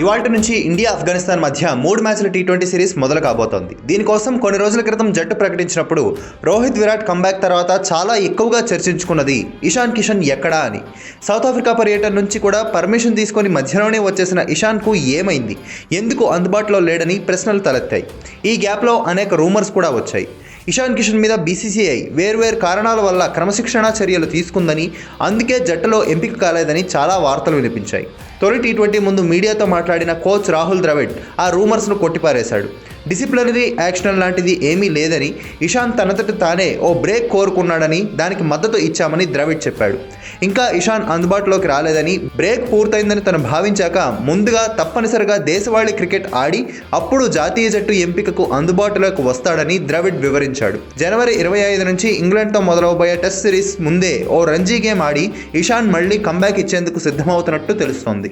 ఇవాళ నుంచి ఇండియా ఆఫ్ఘనిస్తాన్ మధ్య మూడు మ్యాచ్ల టీ ట్వంటీ సిరీస్ మొదలు కాబోతోంది. దీనికోసం కొన్ని రోజుల క్రితం జట్టు ప్రకటించినప్పుడు రోహిత్ విరాట్ కంబ్యాక్ తర్వాత చాలా ఎక్కువగా చర్చించుకున్నది ఇషాన్ కిషన్ ఎక్కడా అని. సౌత్ ఆఫ్రికా పర్యటన నుంచి కూడా పర్మిషన్ తీసుకొని మధ్యలోనే వచ్చేసిన ఇషాన్కు ఏమైంది? ఎందుకు అందుబాటులో లేడని ప్రశ్నలు తలెత్తాయి. ఈ గ్యాప్లో అనేక రూమర్స్ కూడా వచ్చాయి. ఇషాన్ కిషన్ మీద బీసీసీఐ వేర్వేరు కారణాల వల్ల క్రమశిక్షణా చర్యలు తీసుకుందని అందుకే జట్టులో ఎంపిక కాలేదని చాలా వార్తలు వినిపించాయి. తొలి టీ ట్వంటీ ముందు మీడియాతో మాట్లాడిన కోచ్ రాహుల్ ద్రవిడ్ ఆ రూమర్స్ను కొట్టిపారేశాడు. డిసిప్లినరీ యాక్షన్ లాంటిది ఏమీ లేదని ఇషాన్ తనంతట తానే ఓ బ్రేక్ కోరుకున్నాడని దానికి మద్దతు ఇచ్చామని ద్రవిడ్ చెప్పాడు. ఇంకా ఇషాన్ అందుబాటులోకి రాలేదని బ్రేక్ పూర్తయిందని తను భావించాక ముందుగా తప్పనిసరిగా దేశవాళీ క్రికెట్ ఆడి అప్పుడు జాతీయ జట్టు ఎంపికకు అందుబాటులోకి వస్తాడని ద్రవిడ్ వివరించాడు. జనవరి ఇరవై ఐదు నుంచి ఇంగ్లాండ్తో మొదలవబోయే టెస్ట్ సిరీస్ ముందే ఓ రంజీ గేమ్ ఆడి ఇషాన్ మళ్ళీ కంబ్యాక్ ఇచ్చేందుకు సిద్ధమవుతున్నట్టు తెలుస్తోంది.